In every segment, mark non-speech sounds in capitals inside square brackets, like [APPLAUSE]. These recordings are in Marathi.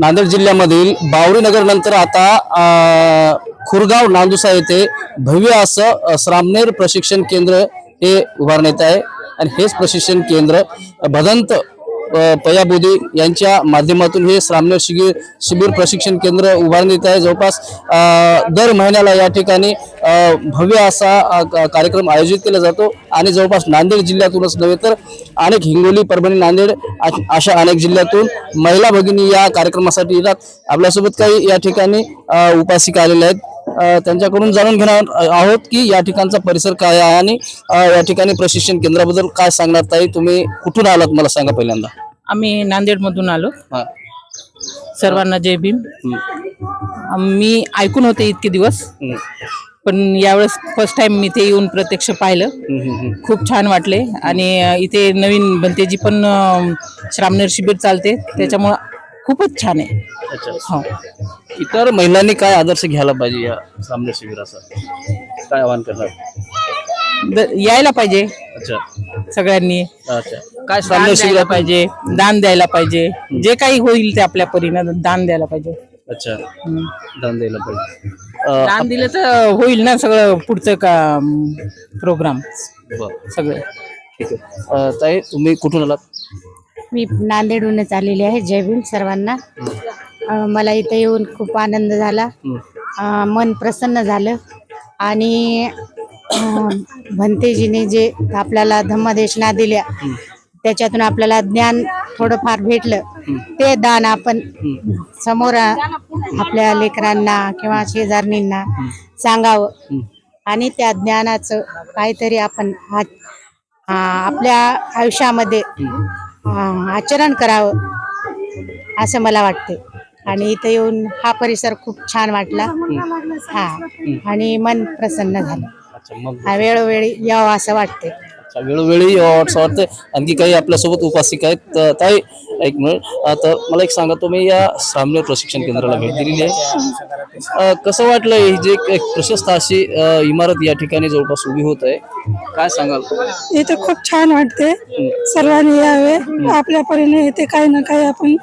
नांदेड जिल्ह्यामधील बावरीनगर नंतर आता खुरगाव नांदुसा येथे भव्य असं श्रामनेर प्रशिक्षण केंद्र हे उभारण्यात आहे. आणि हेच प्रशिक्षण केंद्र भदंत पया पयाबुदी यांच्या माध्यमातून हे श्रामनेर शिबिर शिबिर प्रशिक्षण केंद्र उभारण्यात आहे. जवळपास दर महिन्याला या ठिकाणी भव्य असा क- कार्यक्रम आयोजित केला जातो. आणि जवळपास नांदेड जिल्ह्यातूनच नव्हे तर अनेक हिंगोली परभणी नांदेड अशा अनेक जिल्ह्यातून महिला भगिनी या कार्यक्रमासाठी येतात. आपल्यासोबत काही या ठिकाणी उपासिका आलेल्या आहेत. त्यांच्याकडून जाणून घेणार आहोत की या ठिकाणचा परिसर काय आहे आणि या ठिकाणी प्रशिक्षण केंद्राबद्दल काय सांगणार ताई? तुम्ही कुठून आलात? मला सांगा पहिल्यांदा. आम्ही नांदेडमधून आलो. हा. सर्वांना जय भीम. हम्म. मी ऐकून होते इतके दिवस हम्म. पण यावेळेस फर्स्ट टाइम मी ते येऊन प्रत्यक्ष पाहिलं. हम्म, हम्म, हम्म. खूप छान वाटले. आणि अ, इथे नवीन बनतेजी पण अ, श्रामनेर शिबिर चालते. त्याच्यामुळं खूपच छान आहे. अच्छा. हो. इतर महिलांनी काय आदर्श घ्यायला पाहिजे या सामने शिबिराचा? काय आवाहन करणार? द- यायला पाहिजे. अच्छा. सगळ्यांनी. अच्छा. काय दान सामने द्यायला शिबिरात पाहिजे दान द्यायला पाहिजे जे काही होईल ते आपल्या परीनं दान द्यायला पाहिजे. अच्छा. दान द्यायला पाहिजे. अं, दान दिलं तर होईल ना सगळं पुढचं का प्रोग्राम? बरं, सगळं. ठीक आहे. अं, ताई तुम्ही कुठून आलात? मी नांदेडहूनच आलेली आहे जय भीम सर्वांना. अं, मला इथे येऊन खूप आनंद झाला. अं, मन प्रसन्न झालं. आणि अं, भंतेजीने जे आपल्याला धम्मदेशना दिल्या त्याच्यातून आपल्याला ज्ञान थोडंफार भेटलं. ते दान आपण समोर आपल्या लेकरांना किंवा शेजारणींना सांगावं. आणि त्या ज्ञानाचं काहीतरी आपण आपल्या आयुष्यामध्ये आचरण करावं असं मला वाटते आणि इथं येऊन हा परिसर खूप छान वाटला. हा. आणि मन प्रसन्न झालं. हा वेळोवेळी यावं असं वाटते वेळोवेळी असं वाटतं आणखी काही आपल्यासोबत उपासिका आहेत. ताई एक मिनिट. तर मला एक सांगा तुम्ही या सामने प्रशिक्षण केंद्राला भेट दिलेली आहे. कसं वाटलं ही जे एक प्रशस्त अशी इमारत या ठिकाणी जवळपास उभी होत आहे? काय सांगाल? इथे खूप छान वाटते सर्वांनी यावे. आपल्या परीने इथे काही ना काही आपण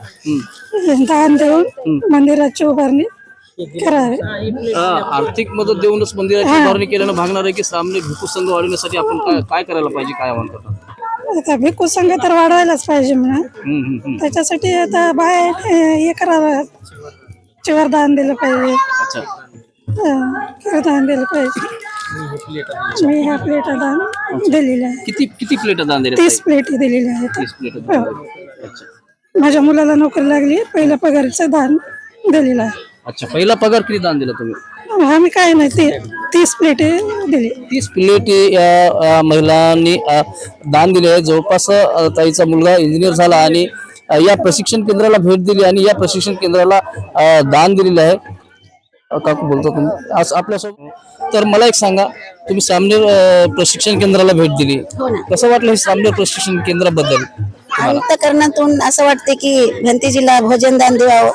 दान देऊन मंदिराची उभारणी करावी आर्थिक मदत देऊनच मंदिराची उभारणी केल्यानं भागणार आहे की सामने भिकू संघ वाढवण्यासाठी आपण काय काय करायला पाहिजे काय आव्हान करतात आता भिक्खू संघ तर वाढवायलाच पाहिजे म्हणा. हम्म, हम्म, हम्म. त्याच्यासाठी आता बाहेर हे हे करावं. चिवर दान दिलं पाहिजे. अच्छा. दिलं पाहिजे. मी ह्या प्लेटा दान दिलेल्या आहे. किती किती प्लेट दान दिले तीस प्लेटी दिलेल्या आहेत. तीस प्लेट अच्छा. माझ्या मुलाला नोकरी लागली. पहिल्या पगारचं दान दिलेलं आहे. अच्छा पहिला पगार किती दान दिला तुम्ही? आम्ही काय नाही ते तीस प्लेटी दिली. तीस प्लेट या या महिलांनी अ, दान दिले. आहे जवळपास अ, ताईचा मुलगा इंजिनियर झाला आणि अ, या प्रशिक्षण केंद्राला भेट दिली आणि या प्रशिक्षण केंद्राला अ, दान दिलेलं आहे. अ, काकू बोलतो तुम्ही. आज आपल्यासोबत तर मला एक सांगा तुम्ही सामनेर अ, प्रशिक्षण केंद्राला भेट दिली. कसं वाटलं हे सामनेर प्रशिक्षण केंद्राबद्दल? अंतकरणातून असं वाटते की भंतीजीला भोजन दान द्यावं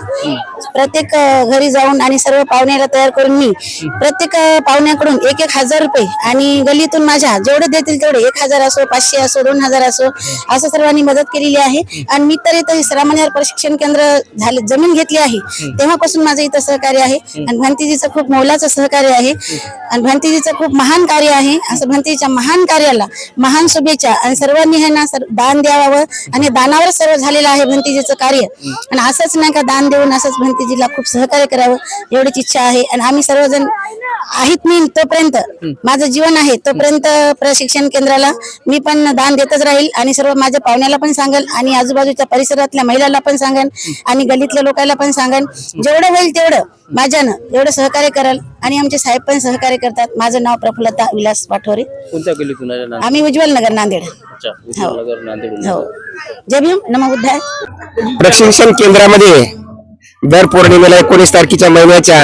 प्रत्येक घरी जाऊन आणि सर्व पाहुण्याला तयार करून मी प्रत्येक पाहुण्याकडून एक एक हजार रुपये आणि गल्लीतून माझ्या जेवढे देतील तेवढे एक हजार असो पाचशे असो दोन हजार असो असं सर्वांनी मदत केलेली आहे. आणि मी तर इथं श्रामणेर प्रशिक्षण केंद्र झाले जमीन घेतली आहे. तेव्हापासून माझं इथं सहकार्य आहे. आणि भंतीजीचं खूप मोलाचं सहकार्य आहे. आणि भंतीजीचं खूप महान कार्य आहे. असं भंतीजीच्या महान कार्याला महान शुभेच्छा. आणि सर्वांनी हे ना सर- दान द्यावं. आणि दानावर सर्व झालेलं आहे भंतीजीचं कार्य. आणि असंच नाही का दान देऊन असंच भंतीजीला खूप सहकार्य करावं एवढीच इच्छा आहे. आणि आम्ही सर्वजण आहेत मी तोपर्यंत. माझं जीवन आहे तोपर्यंत प्रशिक्षण केंद्राला मी पण दान देतच राहील आणि सर्व माझ्या पाहुण्याला पण सांगेल आणि आजूबाजूच्या परिसरातल्या महिलांना पण सांगेन आणि गलीतल्या लोकांना पण सांगेन. जेवढं होईल तेवढं माझ्यानं एवढं सहकार्य कराल. आणि आमचे साहेब पण सहकार्य करतात. माझं नाव प्रफुल्लता विलास पाठोरे. कोणत्या गल्लीतून आले ना आम्ही उज्ज्वल नगर नांदेड. अच्छा उस्मानाबाद, नांदेड. हो. जय भीम. नमो बुद्धाय. प्रशिक्षण केंद्रामध्ये दर पौर्णिमेला एकोणीस तारखेच्या महिन्याच्या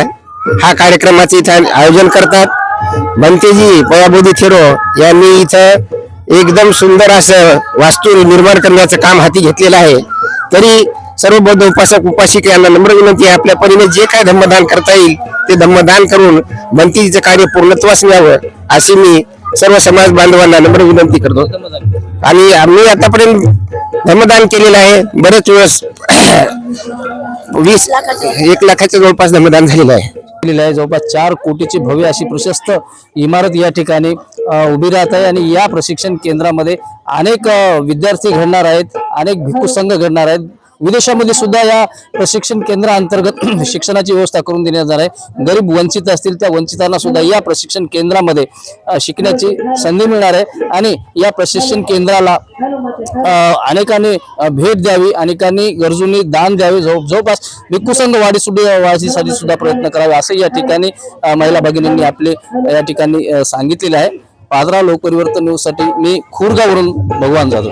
हा कार्यक्रमाचे इथं आयोजन करतात. भंतेजी पयाबोधी थेरो यांनी इथं एकदम सुंदर असं वास्तू निर्माण करण्याचं काम हाती घेतलेलं आहे. तरी सर्व बौद्ध उपासक उपासिक यांना नम्र विनंती आहे. आपल्या परीने जे काय धम्मदान करता येईल ते धम्मदान करून भंतीचं कार्य पूर्णत्वास न्यावं अशी मी सर्व समाज बांधवांना नम्र विनंती करतो. आणि आम्ही आतापर्यंत धर्मदान केलेलं आहे. बरेच वेळेस [CLEARS THROAT] वीस एक लाखाच्या जवळपास धर्मदान झालेलं आहे. केलेलं आहे. जवळपास चार कोटीची भव्य अशी प्रशस्त इमारत या ठिकाणी उभी राहत आहे. आणि या प्रशिक्षण केंद्रामध्ये अनेक विद्यार्थी घडणार आहेत. अनेक भिक्खू संघ घडणार आहेत. विदेशामध्ये सुद्धा या प्रशिक्षण केंद्राअंतर्गत [CLEARS THROAT] शिक्षणाची व्यवस्था करून देण्यात जाणार आहे. गरीब वंचित असतील त्या वंचितांना सुद्धा या प्रशिक्षण केंद्रामध्ये शिकण्याची संधी मिळणार आहे. आणि या प्रशिक्षण केंद्राला अनेकांनी भेट द्यावी अनेकांनी गरजूंनी दान द्यावे. जवळपास भिक्खू वाढी सुद्धा वाढीसाठी सुद्धा प्रयत्न करावे असं या ठिकाणी महिला भगिनींनी आपले या ठिकाणी सांगितलेले आहे. पादरा लोकपरिवर्तन न्यूजसाठी मी खुरगावरून भगवान जाधव.